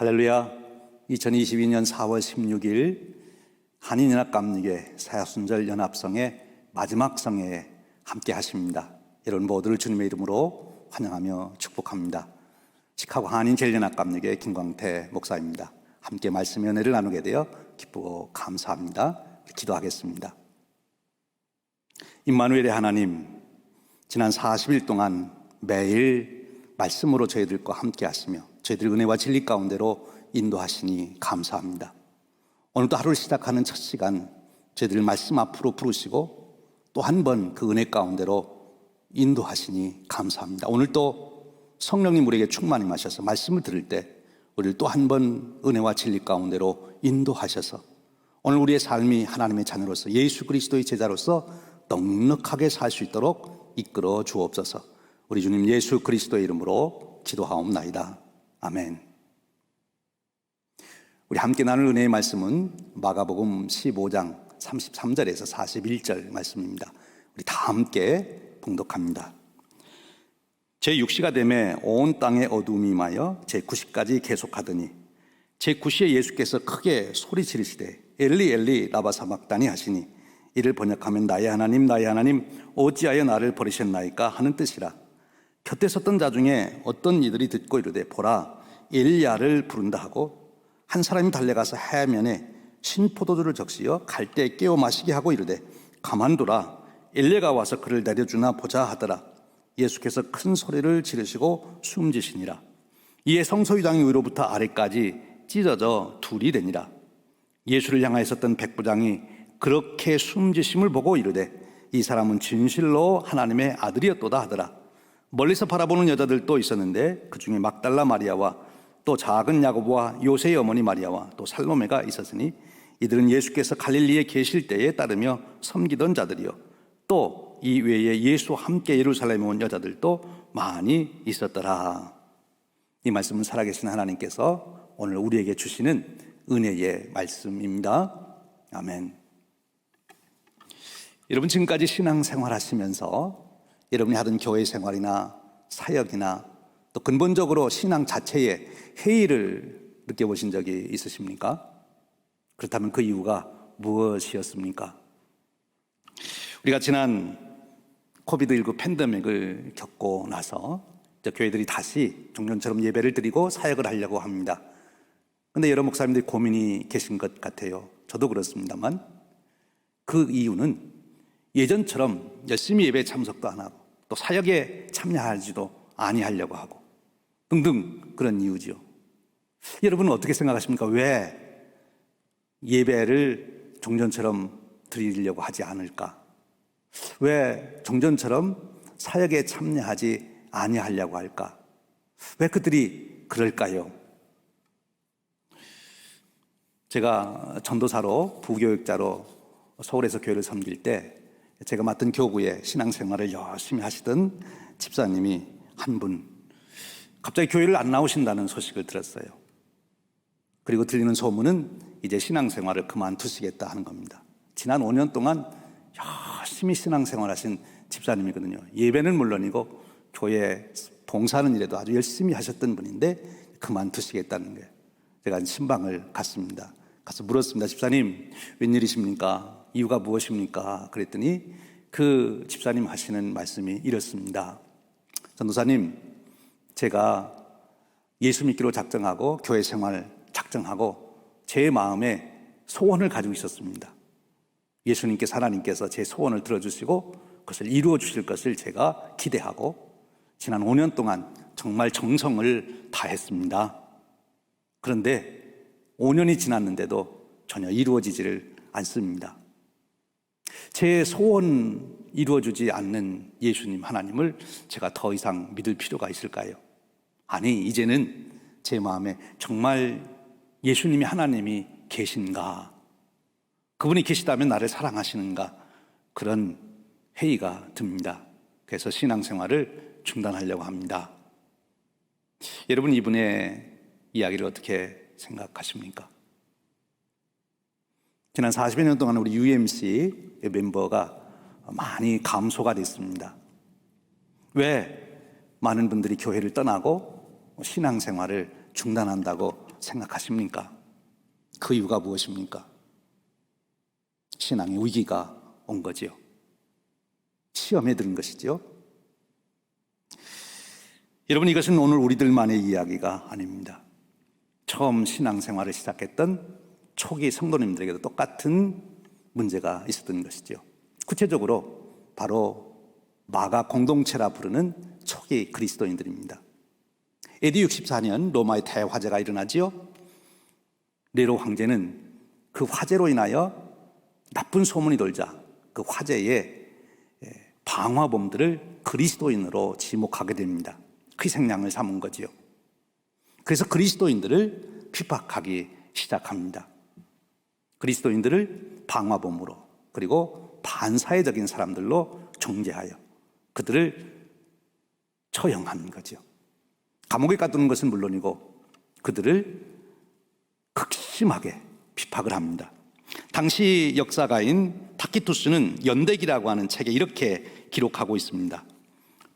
할렐루야. 2022년 4월 16일 한인연합감리교 사야순절 연합성의 마지막 성회에 함께 하십니다. 여러분 모두를 주님의 이름으로 환영하며 축복합니다. 시카고 한인제일연합감리교의 김광태 목사입니다. 함께 말씀의 은혜를 나누게 되어 기쁘고 감사합니다. 기도하겠습니다. 임마누엘의 하나님, 지난 40일 동안 매일 말씀으로 저희들과 함께 하시며 저희들 은혜와 진리 가운데로 인도하시니 감사합니다. 오늘도 하루를 시작하는 첫 시간 저희들 말씀 앞으로 부르시고 또 한 번 그 은혜 가운데로 인도하시니 감사합니다. 오늘 또 성령님 우리에게 충만히 마셔서 말씀을 들을 때 우리를 또 한 번 은혜와 진리 가운데로 인도하셔서 오늘 우리의 삶이 하나님의 자녀로서 예수 그리스도의 제자로서 넉넉하게 살 수 있도록 이끌어 주옵소서. 우리 주님 예수 그리스도의 이름으로 기도하옵나이다. 아멘. 우리 함께 나눌 은혜의 말씀은 마가복음 15장 33절에서 41절 말씀입니다. 우리 다 함께 봉독합니다. 제 6시가 되매 온 땅에 어둠이 임하여 제 9시까지 계속하더니 제 9시에 예수께서 크게 소리 지르시되 엘리 엘리 라바 사막다니 하시니 이를 번역하면 나의 하나님 나의 하나님 어찌하여 나를 버리셨나이까 하는 뜻이라 곁에 섰던 자 중에 어떤 이들이 듣고 이르되 보라 엘리야를 부른다 하고 한 사람이 달려가서 해면에 신포도주를 적시어 갈대에 깨워 마시게 하고 이르되 가만두라 엘리가 와서 그를 내려주나 보자 하더라. 예수께서 큰 소리를 지르시고 숨지시니라. 이에 성소 유장이 위로부터 아래까지 찢어져 둘이 되니라. 예수를 향하여 있었던 백부장이 그렇게 숨지심을 보고 이르되 이 사람은 진실로 하나님의 아들이었도다 하더라 멀리서 바라보는 여자들도 있었는데 그 중에 막달라 마리아와 또 작은 야고보와 요새의 어머니 마리아와 또 살로메가 있었으니 이들은 예수께서 갈릴리에 계실 때에 따르며 섬기던 자들이요 또 이 외에 예수와 함께 예루살렘에 온 여자들도 많이 있었더라. 이 말씀은 살아계신 하나님께서 오늘 우리에게 주시는 은혜의 말씀입니다. 아멘. 여러분 지금까지 신앙생활 하시면서 여러분이 하던 교회 생활이나 사역이나 또 근본적으로 신앙 자체에 회의를 느껴보신 적이 있으십니까? 그렇다면 그 이유가 무엇이었습니까? 우리가 지난 코비드19 팬데믹을 겪고 나서 교회들이 다시 종전처럼 예배를 드리고 사역을 하려고 합니다. 근데 여러 목사님들이 고민이 계신 것 같아요. 저도 그렇습니다만 그 이유는 예전처럼 열심히 예배 참석도 안 하고 또 사역에 참여하지도 아니하려고 하고 등등 그런 이유지요. 여러분은 어떻게 생각하십니까? 왜 예배를 종전처럼 드리려고 하지 않을까? 왜 종전처럼 사역에 참여하지 아니하려고 할까? 왜 그들이 그럴까요? 제가 전도사로 부교육자로 서울에서 교회를 섬길 때 제가 맡은 교구에 신앙생활을 열심히 하시던 집사님이 한 분 갑자기 교회를 안 나오신다는 소식을 들었어요. 그리고 들리는 소문은 이제 신앙생활을 그만두시겠다 하는 겁니다. 지난 5년 동안 열심히 신앙생활 하신 집사님이거든요. 예배는 물론이고 교회 봉사하는 일에도 아주 열심히 하셨던 분인데 그만두시겠다는 거예요. 제가 신방을 갔습니다. 가서 물었습니다. 집사님, 웬일이십니까? 이유가 무엇입니까? 그랬더니 그 집사님 하시는 말씀이 이렇습니다. 전도사님, 제가 예수 믿기로 작정하고 교회 생활 작정하고 제 마음에 소원을 가지고 있었습니다. 예수님께서 하나님께서 제 소원을 들어주시고 그것을 이루어 주실 것을 제가 기대하고 지난 5년 동안 정말 정성을 다했습니다. 그런데 5년이 지났는데도 전혀 이루어지지를 않습니다. 제 소원 이루어주지 않는 예수님 하나님을 제가 더 이상 믿을 필요가 있을까요? 아니, 이제는 제 마음에 정말 예수님이 하나님이 계신가? 그분이 계시다면 나를 사랑하시는가? 그런 회의가 듭니다. 그래서 신앙생활을 중단하려고 합니다. 여러분, 이분의 이야기를 어떻게 생각하십니까? 지난 40여 년 동안 우리 UMC 멤버가 많이 감소가 됐습니다. 왜 많은 분들이 교회를 떠나고 신앙생활을 중단한다고 생각하십니까? 그 이유가 무엇입니까? 신앙의 위기가 온 거지요. 시험에 들은 것이죠. 여러분 이것은 오늘 우리들만의 이야기가 아닙니다. 처음 신앙생활을 시작했던 초기 성도님들에게도 똑같은 문제가 있었던 것이죠. 구체적으로 바로 마가 공동체라 부르는 초기 그리스도인들입니다. AD 64년 로마의 대화재가 일어나지요. 네로 황제는 그 화재로 인하여 나쁜 소문이 돌자 그 화재에 방화범들을 그리스도인으로 지목하게 됩니다. 희생양을 삼은 거지요. 그래서 그리스도인들을 핍박하기 시작합니다. 그리스도인들을 방화범으로 그리고 반사회적인 사람들로 정죄하여 그들을 처형하는 거죠. 감옥에 가두는 것은 물론이고 그들을 극심하게 비박을 합니다. 당시 역사가인 타키투스는 연대기라고 하는 책에 이렇게 기록하고 있습니다.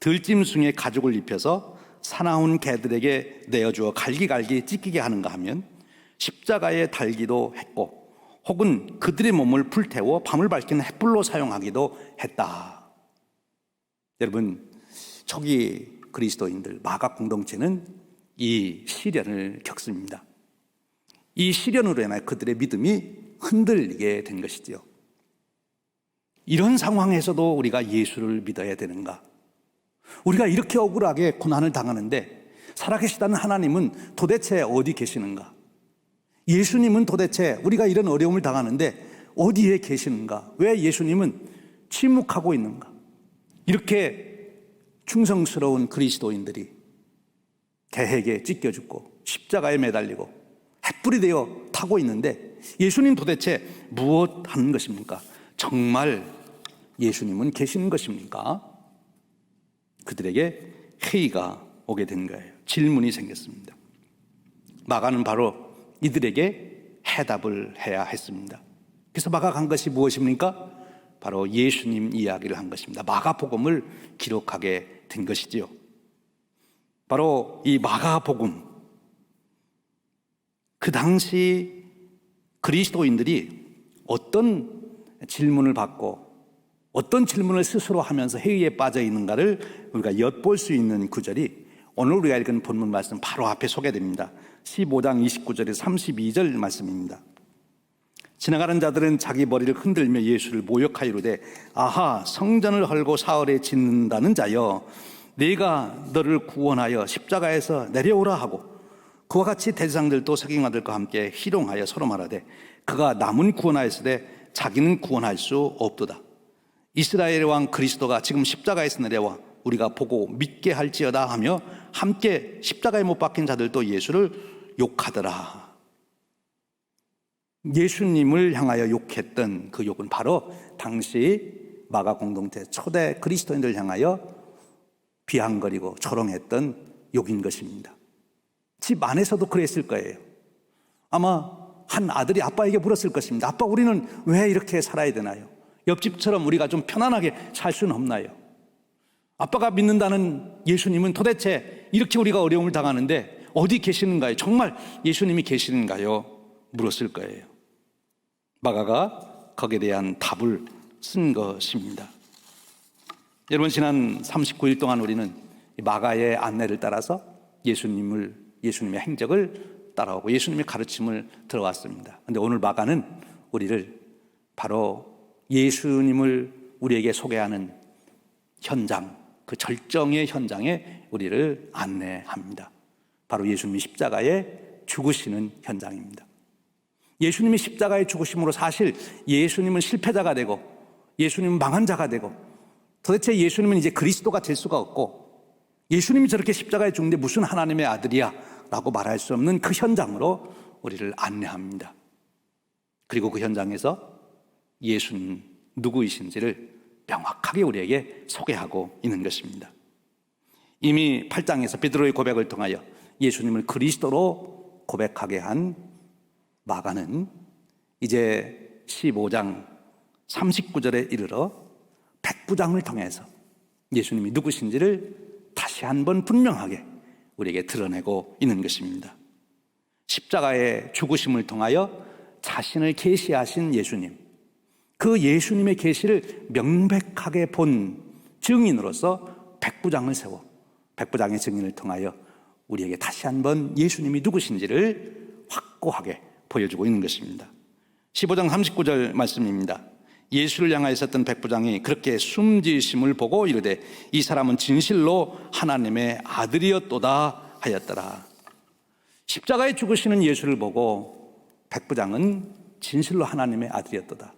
들짐승의 가죽을 입혀서 사나운 개들에게 내어주어 갈기갈기 찢기게 하는가 하면 십자가에 달기도 했고 혹은 그들의 몸을 불태워 밤을 밝히는 햇불로 사용하기도 했다. 여러분, 초기 그리스도인들 마가 공동체는 이 시련을 겪습니다. 이 시련으로 인하여 그들의 믿음이 흔들리게 된 것이지요. 이런 상황에서도 우리가 예수를 믿어야 되는가? 우리가 이렇게 억울하게 고난을 당하는데 살아계시다는 하나님은 도대체 어디 계시는가? 예수님은 도대체 우리가 이런 어려움을 당하는데 어디에 계시는가? 왜 예수님은 침묵하고 있는가? 이렇게 충성스러운 그리스도인들이 개에게 찢겨 죽고 십자가에 매달리고 햇불이 되어 타고 있는데 예수님 도대체 무엇 하는 것입니까? 정말 예수님은 계시는 것입니까? 그들에게 회의가 오게 된 거예요. 질문이 생겼습니다. 마가는 바로 이들에게 해답을 해야 했습니다. 그래서 마가 간 것이 무엇입니까? 바로 예수님 이야기를 한 것입니다. 마가복음을 기록하게 된 것이지요. 바로 이 마가복음 그 당시 그리스도인들이 어떤 질문을 받고 어떤 질문을 스스로 하면서 회의에 빠져 있는가를 우리가 엿볼 수 있는 구절이 오늘 우리가 읽은 본문 말씀 바로 앞에 소개됩니다. 15장 29절에서 32절 말씀입니다. 지나가는 자들은 자기 머리를 흔들며 예수를 모욕하이로되 아하 성전을 헐고 사흘에 짓는다는 자여 내가 너를 구원하여 십자가에서 내려오라 하고 그와 같이 대장들도 석임아들과 함께 희롱하여 서로 말하되 그가 남은 구원하였으되 자기는 구원할 수 없도다 이스라엘의 왕 그리스도가 지금 십자가에서 내려와 우리가 보고 믿게 할지어다 하며 함께 십자가에 못 박힌 자들도 예수를 욕하더라. 예수님을 향하여 욕했던 그 욕은 바로 당시 마가 공동체 초대 그리스도인들 향하여 비앙거리고 조롱했던 욕인 것입니다. 집 안에서도 그랬을 거예요. 아마 한 아들이 아빠에게 물었을 것입니다. 아빠, 우리는 왜 이렇게 살아야 되나요? 옆집처럼 우리가 좀 편안하게 살 수는 없나요? 아빠가 믿는다는 예수님은 도대체 이렇게 우리가 어려움을 당하는데 어디 계시는가요? 정말 예수님이 계시는가요? 물었을 거예요. 마가가 거기에 대한 답을 쓴 것입니다. 여러분, 지난 39일 동안 우리는 마가의 안내를 따라서 예수님을, 예수님의 행적을 따라오고 예수님의 가르침을 들어왔습니다. 근데 오늘 마가는 우리를 바로 예수님을 우리에게 소개하는 현장, 그 절정의 현장에 우리를 안내합니다. 바로 예수님이 십자가에 죽으시는 현장입니다. 예수님이 십자가에 죽으심으로 사실 예수님은 실패자가 되고 예수님은 망한 자가 되고 도대체 예수님은 이제 그리스도가 될 수가 없고 예수님이 저렇게 십자가에 죽는데 무슨 하나님의 아들이야 라고 말할 수 없는 그 현장으로 우리를 안내합니다. 그리고 그 현장에서 예수는 누구이신지를 명확하게 우리에게 소개하고 있는 것입니다. 이미 8장에서 베드로의 고백을 통하여 예수님을 그리스도로 고백하게 한 마가는 이제 15장 39절에 이르러 백부장을 통해서 예수님이 누구신지를 다시 한번 분명하게 우리에게 드러내고 있는 것입니다. 십자가의 죽으심을 통하여 자신을 계시하신 예수님. 그 예수님의 계시를 명백하게 본 증인으로서 백부장을 세워 백부장의 증인을 통하여 우리에게 다시 한번 예수님이 누구신지를 확고하게 보여주고 있는 것입니다. 15장 39절 말씀입니다. 예수를 향하여 있었던 백부장이 그렇게 숨지심을 보고 이르되 이 사람은 진실로 하나님의 아들이었도다 하였더라. 십자가에 죽으시는 예수를 보고 백부장은 진실로 하나님의 아들이었도다.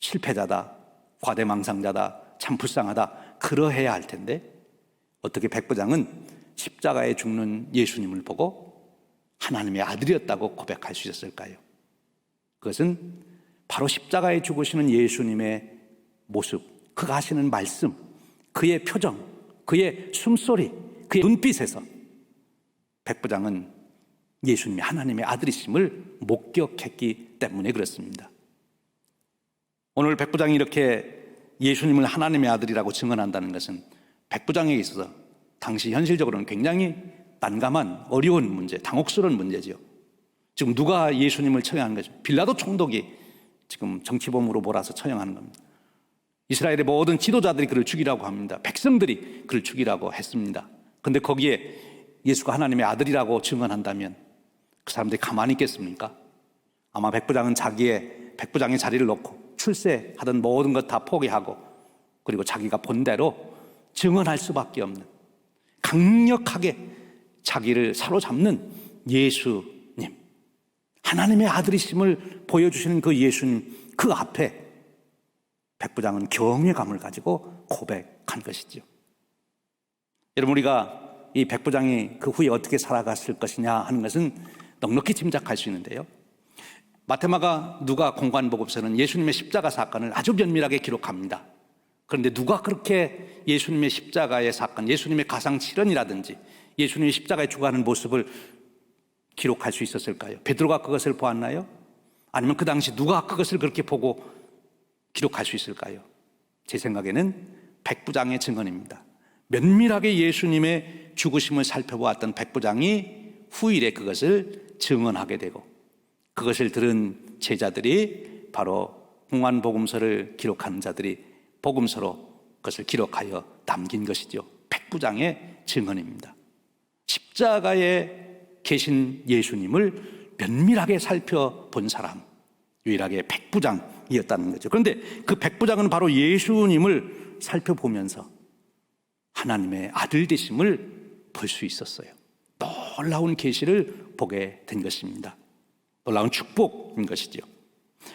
실패자다, 과대망상자다, 참 불쌍하다, 그러해야 할 텐데 어떻게 백부장은 십자가에 죽는 예수님을 보고 하나님의 아들이었다고 고백할 수 있었을까요? 그것은 바로 십자가에 죽으시는 예수님의 모습, 그가 하시는 말씀, 그의 표정, 그의 숨소리, 그의 눈빛에서 백부장은 예수님이 하나님의 아들이심을 목격했기 때문에 그렇습니다. 오늘 백부장이 이렇게 예수님을 하나님의 아들이라고 증언한다는 것은 백부장에게 있어서 당시 현실적으로는 굉장히 난감한 어려운 문제, 당혹스러운 문제지요. 지금 누가 예수님을 처형하는 거죠? 빌라도 총독이 지금 정치범으로 몰아서 처형하는 겁니다. 이스라엘의 모든 지도자들이 그를 죽이라고 합니다. 백성들이 그를 죽이라고 했습니다. 근데 거기에 예수가 하나님의 아들이라고 증언한다면 그 사람들이 가만히 있겠습니까? 아마 백부장은 자기의 백부장의 자리를 놓고 출세하던 모든 것 다 포기하고 그리고 자기가 본대로 증언할 수밖에 없는 강력하게 자기를 사로잡는 예수님 하나님의 아들이심을 보여주시는 그 예수님 그 앞에 백부장은 경외감을 가지고 고백한 것이죠. 여러분 우리가 이 백부장이 그 후에 어떻게 살아갔을 것이냐 하는 것은 넉넉히 짐작할 수 있는데요. 마테마가 누가 공관복음서는 예수님의 십자가 사건을 아주 면밀하게 기록합니다. 그런데 누가 그렇게 예수님의 십자가의 사건, 예수님의 가상 칠언이라든지 예수님의 십자가에 죽어가는 모습을 기록할 수 있었을까요? 베드로가 그것을 보았나요? 아니면 그 당시 누가 그것을 그렇게 보고 기록할 수 있을까요? 제 생각에는 백부장의 증언입니다. 면밀하게 예수님의 죽으심을 살펴보았던 백부장이 후일에 그것을 증언하게 되고 그것을 들은 제자들이 바로 공안복음서를 기록하는 자들이 복음서로 그것을 기록하여 남긴 것이죠. 백부장의 증언입니다. 십자가에 계신 예수님을 면밀하게 살펴본 사람, 유일하게 백부장이었다는 거죠. 그런데 그 백부장은 바로 예수님을 살펴보면서 하나님의 아들 되심을 볼 수 있었어요. 놀라운 계시를 보게 된 것입니다. 놀라운 축복인 것이죠.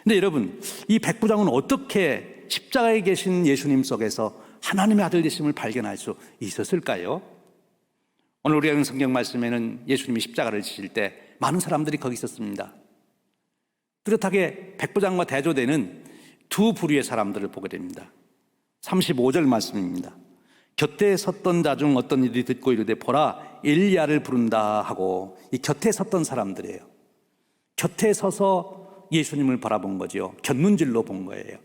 근데 여러분, 이 백부장은 어떻게 십자가에 계신 예수님 속에서 하나님의 아들 되심을 발견할 수 있었을까요? 오늘 우리가 읽은 성경 말씀에는 예수님이 십자가를 지실 때 많은 사람들이 거기 있었습니다. 뚜렷하게 백부장과 대조되는 두 부류의 사람들을 보게 됩니다. 35절 말씀입니다. 곁에 섰던 자 중 어떤 이들이 듣고 이르되 보라 엘리야를 부른다 하고 이 곁에 섰던 사람들이에요. 곁에 서서 예수님을 바라본 거죠. 곁눈질로 본 거예요.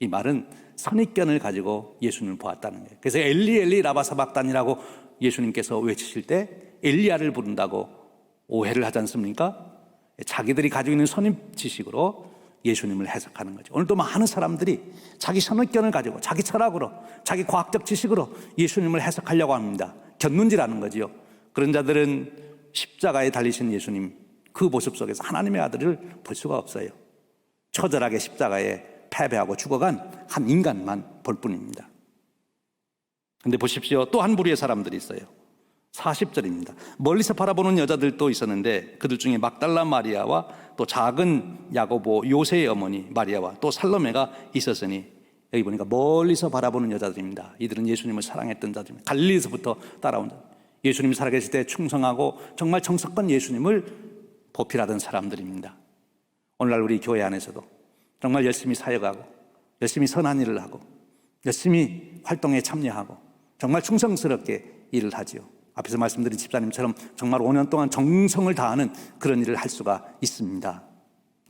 이 말은 선입견을 가지고 예수님을 보았다는 거예요. 그래서 엘리 엘리 라바 사박단이라고 예수님께서 외치실 때 엘리야를 부른다고 오해를 하지 않습니까? 자기들이 가지고 있는 선입 지식으로 예수님을 해석하는 거죠. 오늘도 많은 사람들이 자기 선입견을 가지고 자기 철학으로 자기 과학적 지식으로 예수님을 해석하려고 합니다. 곁눈질하는 거지요. 그런 자들은 십자가에 달리신 예수님 그 모습 속에서 하나님의 아들을 볼 수가 없어요. 처절하게 십자가에 패배하고 죽어간 한 인간만 볼 뿐입니다. 근데 보십시오. 또 한 부류의 사람들이 있어요. 40절입니다. 멀리서 바라보는 여자들도 있었는데 그들 중에 막달라 마리아와 또 작은 야고보 요세의 어머니 마리아와 또 살로메가 있었으니 여기 보니까 멀리서 바라보는 여자들입니다. 이들은 예수님을 사랑했던 자들입니다. 갈릴리에서부터 따라온 자. 예수님이 살아계실 때 충성하고 정말 정석권 예수님을 보필하던 사람들입니다. 오늘날 우리 교회 안에서도 정말 열심히 사역하고 열심히 선한 일을 하고 열심히 활동에 참여하고 정말 충성스럽게 일을 하지요. 앞에서 말씀드린 집사님처럼 정말 5년 동안 정성을 다하는 그런 일을 할 수가 있습니다.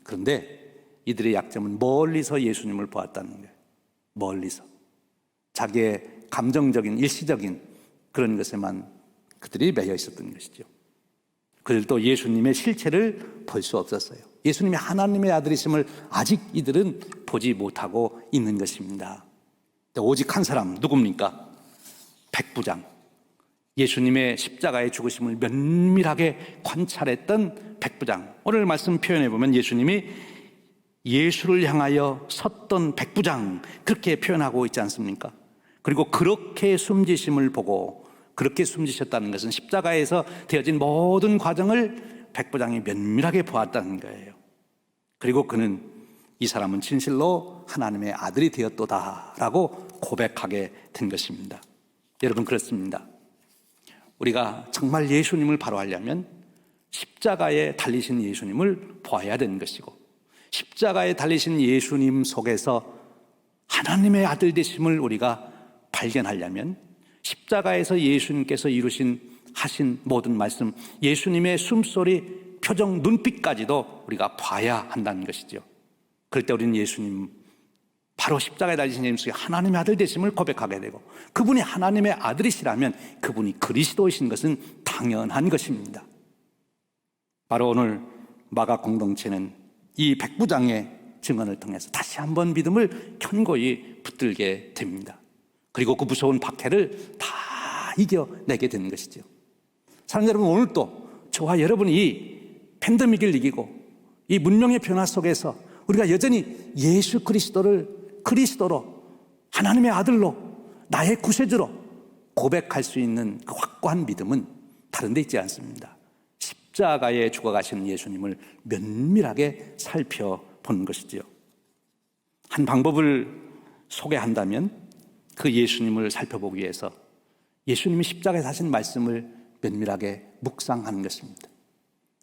그런데 이들의 약점은 멀리서 예수님을 보았다는 거예요. 멀리서. 자기의 감정적인, 일시적인 그런 것에만 그들이 매여 있었던 것이죠. 그들도 예수님의 실체를 볼 수 없었어요. 예수님이 하나님의 아들이심을 아직 이들은 보지 못하고 있는 것입니다. 오직 한 사람 누굽니까? 백부장. 예수님의 십자가의 죽으심을 면밀하게 관찰했던 백부장. 오늘 말씀 표현해 보면 예수님이 예수를 향하여 섰던 백부장 그렇게 표현하고 있지 않습니까? 그리고 그렇게 숨지심을 보고 그렇게 숨지셨다는 것은 십자가에서 되어진 모든 과정을 백부장이 면밀하게 보았다는 거예요. 그리고 그는 이 사람은 진실로 하나님의 아들이 되었도다라고 고백하게 된 것입니다. 여러분 그렇습니다. 우리가 정말 예수님을 바로 하려면 십자가에 달리신 예수님을 보아야 되는 것이고 십자가에 달리신 예수님 속에서 하나님의 아들 되심을 우리가 발견하려면 십자가에서 예수님께서 이루신 하신 모든 말씀, 예수님의 숨소리, 표정, 눈빛까지도 우리가 봐야 한다는 것이죠. 그럴 때 우리는 예수님 바로 십자가에 달리신 예수님 속에 하나님의 아들 되심을 고백하게 되고 그분이 하나님의 아들이시라면 그분이 그리스도이신 것은 당연한 것입니다. 바로 오늘 마가 공동체는 이 백부장의 증언을 통해서 다시 한번 믿음을 견고히 붙들게 됩니다. 그리고 그 무서운 박해를 다 이겨내게 되는 것이죠. 사랑 여러분, 오늘도 저와 여러분이 이 팬데믹을 이기고 이 문명의 변화 속에서 우리가 여전히 예수 그리스도를 그리스도로 하나님의 아들로 나의 구세주로 고백할 수 있는 그 확고한 믿음은 다른 데 있지 않습니다. 십자가에 죽어가시는 예수님을 면밀하게 살펴보는 것이지요. 한 방법을 소개한다면 그 예수님을 살펴보기 위해서 예수님이 십자가에 사신 말씀을 면밀하게 묵상하는 것입니다.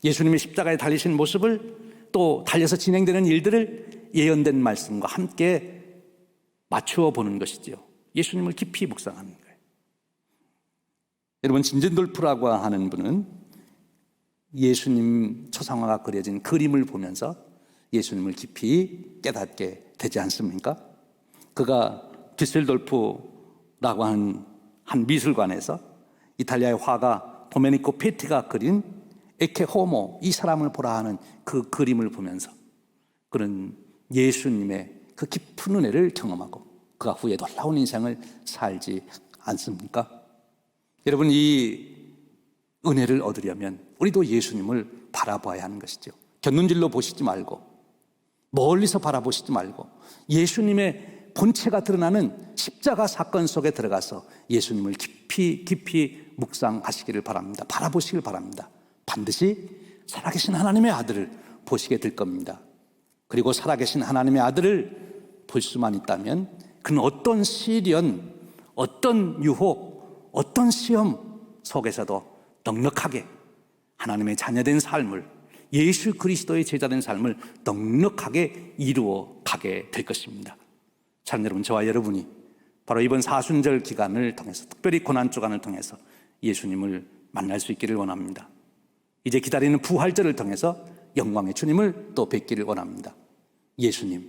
예수님이 십자가에 달리신 모습을 또 달려서 진행되는 일들을 예언된 말씀과 함께 맞추어 보는 것이지요. 예수님을 깊이 묵상하는 거예요. 여러분 진진돌프라고 하는 분은 예수님 초상화가 그려진 그림을 보면서 예수님을 깊이 깨닫게 되지 않습니까? 그가 düsseldorf라고 하는 한 미술관에서 이탈리아의 화가 도메니코 페티가 그린 에케 호모 이 사람을 보라 하는 그 그림을 보면서 그는 예수님의 그 깊은 은혜를 경험하고 그가 후에 놀라운 인생을 살지 않습니까? 여러분 이 은혜를 얻으려면 우리도 예수님을 바라봐야 하는 것이죠. 곁눈질로 보시지 말고 멀리서 바라보시지 말고 예수님의 본체가 드러나는 십자가 사건 속에 들어가서 예수님을 깊이 깊이 묵상하시기를 바랍니다. 바라보시길 바랍니다. 반드시 살아계신 하나님의 아들을 보시게 될 겁니다. 그리고 살아계신 하나님의 아들을 볼 수만 있다면 그는 어떤 시련, 어떤 유혹, 어떤 시험 속에서도 넉넉하게 하나님의 자녀된 삶을 예수 그리스도의 제자된 삶을 넉넉하게 이루어 가게 될 것입니다. 참 여러분, 저와 여러분이 바로 이번 사순절 기간을 통해서 특별히 고난 주간을 통해서 예수님을 만날 수 있기를 원합니다. 이제 기다리는 부활절을 통해서 영광의 주님을 또 뵙기를 원합니다. 예수님,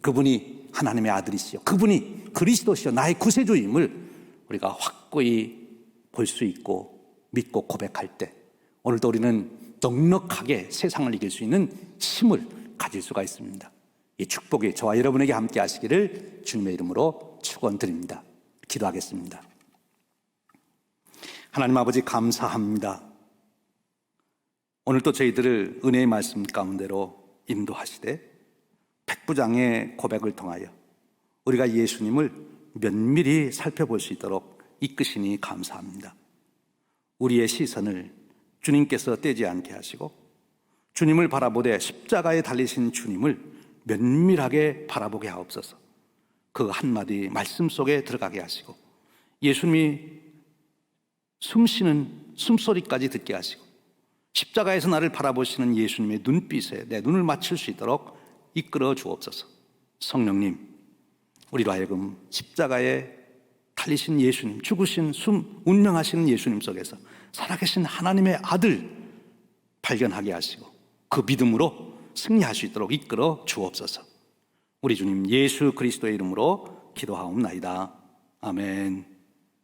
그분이 하나님의 아들이시요. 그분이 그리스도시요. 나의 구세주임을 우리가 확고히 볼 수 있고 믿고 고백할 때 오늘도 우리는 넉넉하게 세상을 이길 수 있는 힘을 가질 수가 있습니다. 이 축복이 저와 여러분에게 함께 하시기를 주님의 이름으로 축원드립니다. 기도하겠습니다. 하나님 아버지 감사합니다. 오늘 또 저희들을 은혜의 말씀 가운데로 인도하시되 백부장의 고백을 통하여 우리가 예수님을 면밀히 살펴볼 수 있도록 이끄시니 감사합니다. 우리의 시선을 주님께서 떼지 않게 하시고 주님을 바라보되 십자가에 달리신 주님을 면밀하게 바라보게 하옵소서. 그 한마디 말씀 속에 들어가게 하시고 예수님이 숨쉬는 숨소리까지 듣게 하시고 십자가에서 나를 바라보시는 예수님의 눈빛에 내 눈을 맞출 수 있도록 이끌어 주옵소서. 성령님, 우리로 하여금 십자가에 달리신 예수님, 죽으신 숨, 운명하시는 예수님 속에서 살아계신 하나님의 아들 발견하게 하시고 그 믿음으로 승리할 수 있도록 이끌어 주옵소서. 우리 주님 예수 그리스도의 이름으로 기도하옵나이다. 아멘.